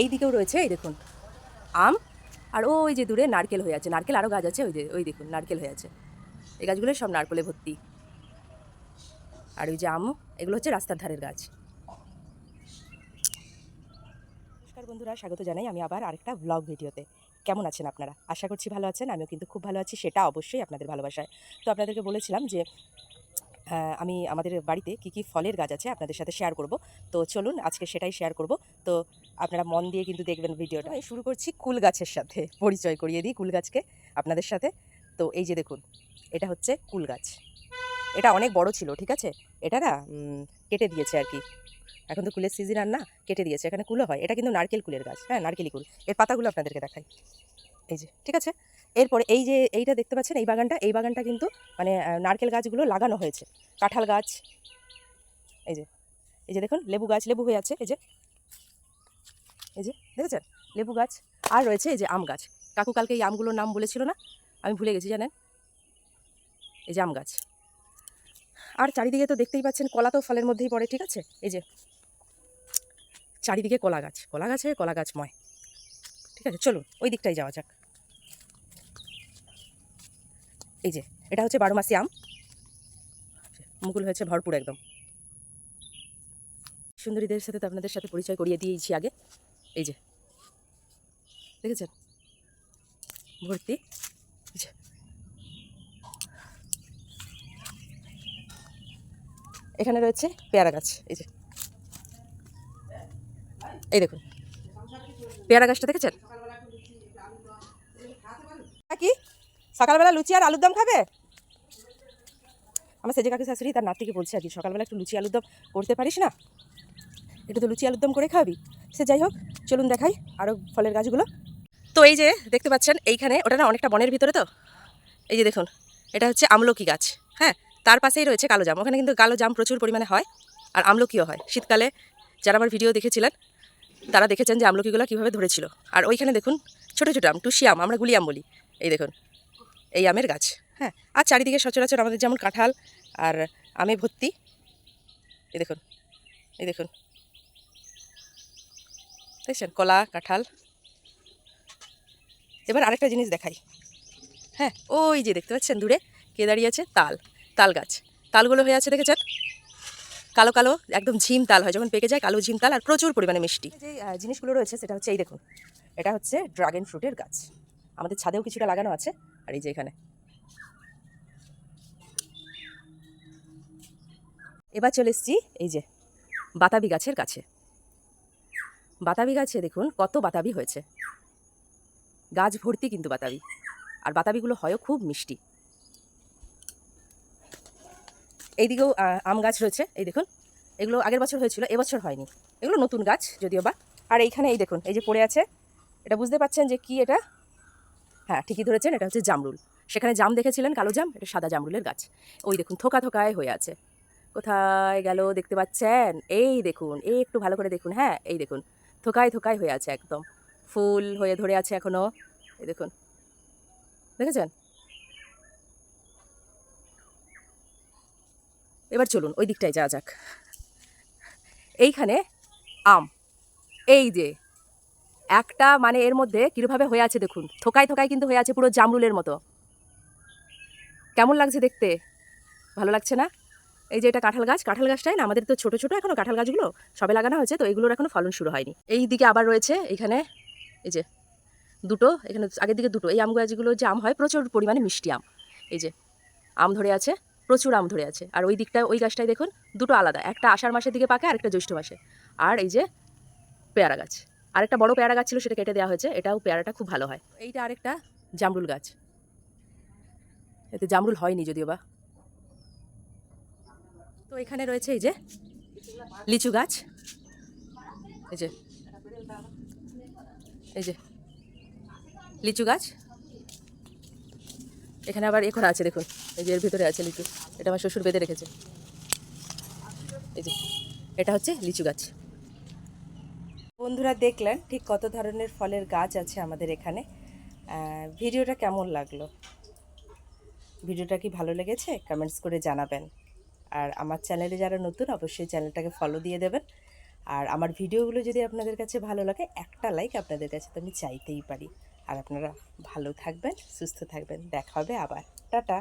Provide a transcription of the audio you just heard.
এই দিকেও রয়েছে, এই দেখুন, আম আর ওই যে দূরে নারকেল হয়ে আছে, নারকেল আরও গাছ আছে, ওই যে, ওই দেখুন, নারকেল হয়ে আছে। এই গাছগুলো সব নারকেলে ভর্তি। আর ওই যে আম, এগুলো হচ্ছে রাস্তার ধারের গাছ। নমস্কার বন্ধুরা, স্বাগত জানাই আমি আবার আরেকটা ব্লগ ভিডিওতে। কেমন আছেন আপনারা? আশা করছি ভালো আছেন, আমিও কিন্তু খুব ভালো আছি, সেটা অবশ্যই আপনাদের ভালোবাসায়। তো আপনাদেরকে বলেছিলাম যে আমি আমাদের বাড়িতে কী কী ফলের গাছ আছে আপনাদের সাথে শেয়ার করব। তো চলুন আজকে সেটাই শেয়ার করব। তো আপনারা মন দিয়ে কিন্তু দেখবেন ভিডিওটা। আমি শুরু করছি কুল গাছের সাথে। পরিচয় করিয়ে দিই কুল গাছকে আপনাদের সাথে। তো এই যে দেখুন, এটা হচ্ছে কুল গাছ। এটা অনেক বড় ছিল, ঠিক আছে? এটা না কেটে দিয়েছে আর কি। এখন তো কুলের সিজন আর না, কেটে দিয়েছে। এখানে কুলো হয়। এটা কিন্তু নারকেল কুলের গাছ। হ্যাঁ নারকেলি কুল। এর পাতাগুলো আপনাদেরকে দেখাই। এই যে, ঠিক আছে? এরপরে এই যে, এইটা দেখতে পাচ্ছেন, এই বাগানটা এই বাগানটা কিন্তু মানে নারকেল গাছগুলো লাগানো হয়েছে। কাঁঠাল গাছ, এই যে এই যে দেখুন, লেবু গাছ, লেবু হয়ে আছে, এই যে এই যে, দেখেছেন? লেবু গাছ, আর রয়েছে এই যে আম গাছ। কাকু কালকে এই আমগুলোর নাম বলেছিল না? আমি ভুলে গেছি, জানেন? এই যে আম গাছ। আর চারিদিকে তো দেখতেই পাচ্ছেন, কলা তো ফলের মধ্যেই পড়ে, ঠিক আছে? এই যে, চারিদিকে কলা গাছ, কলা গাছে কলা গাছময়। ঠিক আছে, চলুন, ওই দিকটাই যাওয়া যাক। এই যে, এটা হচ্ছে বারো মাসি আম মুকুল হয়েছে ভরপুর একদম। সুন্দরীদের সাথে তো আপনাদের সাথে পরিচয় করিয়ে দিয়েছি আগে। এই যে, দেখেছেন? ভর্তি। এখানে রয়েছে পেয়ারা গাছ। এই যে। এই দেখুন। পেয়ারা গাছটা দেখেছেন? সকালবেলা লুচি আর আলুর দম খাবে? আমার সেজে কাকি শাশুড়ি তার নাতিকে বলছে আর কি, সকালবেলা একটু লুচি আলুর দম করতে পারিস না? একটু তো লুচি আলুর দম করে খাবি সে যাই হোক, চলুন দেখাই আরও ফলের গাছগুলো। তো এই যে দেখতে পাচ্ছেন, এইখানে ওটা না অনেকটা বনের ভিতরে তো? এই যে দেখুন, এটা হচ্ছে আমলকি গাছ হ্যাঁ? তার পাশেই রয়েছে কালো জাম, ওখানে কিন্তু কালো জাম প্রচুর পরিমাণে হয় আর আমলকিও হয়। শীতকালে যারা আমার ভিডিও দেখেছিলেন, তারা দেখেছেন যে আমলকিগুলো কীভাবে ধরেছিল। আর ওইখানে দেখুন, ছোটো ছোটো আম, টুসি আম, আমরা গুলি আম বলি। এই দেখুন এই আমের গাছ। হ্যাঁ আর চারিদিকে সচরাচর আমাদের যেমন কাঁঠাল আর আমে ভর্তি। এই দেখুন এই দেখুন। দেখছেন? কলা, কাঁঠাল। এবার আরেকটা জিনিস দেখাই। হ্যাঁ ওই যে দেখতে পাচ্ছেন দূরে কে দাঁড়িয়ে আছে? তাল তাল গাছ। তালগুলো হয়ে আছে দেখেছেন? কালো কালো, একদম ঝিম তাল হয়। যখন পেকে যায় কালো ঝিম তাল আর প্রচুর পরিমাণে মিষ্টি। যে জিনিসগুলো রয়েছে, সেটা হচ্ছে এই দেখুন। এটা হচ্ছে ড্রাগন ফ্রুটের গাছ। আমাদের ছাদেও কিছুটা লাগানো আছে। আর এই যে এখানে। এবার চলে এসেছি এই যে বাতাবি গাছের কাছে। বাতাবি গাছে দেখুন কত বাতাবি হয়েছে। গাছ ভর্তি কিন্তু বাতাবি। আর বাতাবিগুলো হয়ও খুব মিষ্টি। এইদিকেও আম গাছ রয়েছে। এই দেখুন, এগুলো আগের বছর হয়েছিল, এবছর হয়নি। এগুলো নতুন গাছ যদিও বা। আর এইখানে এই দেখুন, এই যে পড়ে আছে। এটা বুঝতে পারছেন যে কি এটা? হ্যাঁ ঠিকই ধরেছেন, এটা হচ্ছে জামরুল। সেখানে জাম দেখেছিলেন, কালো জাম, এটা সাদা জামরুলের গাছ। ওই দেখুন, থোকা থোকায় হয়ে আছে। কোথায় গেল দেখতে পাচ্ছেন? এই দেখুন, এই একটু ভালো করে দেখুন হ্যাঁ এই দেখুন, থোকায় থোকায় হয়ে আছে একদম। ফুল হয়ে ধরে আছে এখনও এই দেখুন। দেখেছেন? এবার চলুন, ওই দিকটায় যাওয়া যাক। এইখানে আম, এই যে একটা মানে এর মধ্যে কীভাবে হয়ে আছে দেখুন। থোকায় থোকায় কিন্তু হয়ে আছে পুরো জামরুলের মতো। কেমন লাগছে দেখতে? ভালো লাগছে না? এই যে এটা কাঁঠাল গাছ, কাঁঠাল গাছটাই না, আমাদের তো ছোটো ছোটো এখনও কাঁঠাল গাছগুলো সবে লাগানো হয়েছে, তো এইগুলোর এখনও ফলন শুরু হয়নি। এই দিকে আবার রয়েছে এখানে, এই যে দুটো, এখানে আগের দিকে দুটো, এই আম গাছগুলো যে আম হয় প্রচুর পরিমাণে মিষ্টি আম। এই যে আম ধরে আছে, প্রচুর আম ধরে আছে। আর ওই দিকটা, ওই গাছটাই দেখুন, দুটো আলাদা, একটা আষাঢ় মাসের দিকে পাকে আর একটা জ্যৈষ্ঠ মাসে। আর এই যে পেয়ারা গাছ। আরেকটা বড় পেয়ারা গাছ ছিল, সেটা কেটে দেওয়া হয়েছে। এটাও পেয়ারাটা খুব ভালো হয়। এইটা আরেকটা জামরুল গাছ। এতে জামরুল হয়নি যদিও বা। তো এখানে রয়েছে এই যে লিচু গাছ। এই যে এই যে লিচু গাছ। এখানে আবার এখন আছে, দেখুন। এই যে এর ভিতরে আছে লিচু। এটা আমার শ্বশুর বেঁধে রেখেছে। এই যে, এটা হচ্ছে লিচু গাছ। বন্ধুরা দেখলেন ঠিক কত ধরনের ফলের গাছ আছে আমাদের এখানে। ভিডিওটা কেমন লাগল? ভিডিওটা কি ভালো লেগেছে? কমেন্টস করে জানাবেন। আর আমার চ্যানেলে যারা নতুন, অবশ্যই চ্যানেলটাকে ফলো দিয়ে দেবেন। আর আমার ভিডিওগুলো যদি আপনাদের কাছে ভালো লাগে, একটা লাইক আপনাদের কাছে তো আমি চাইতেই পারি। আর আপনারা ভালো থাকবেন, সুস্থ থাকবেন। দেখা হবে আবার। টাটা!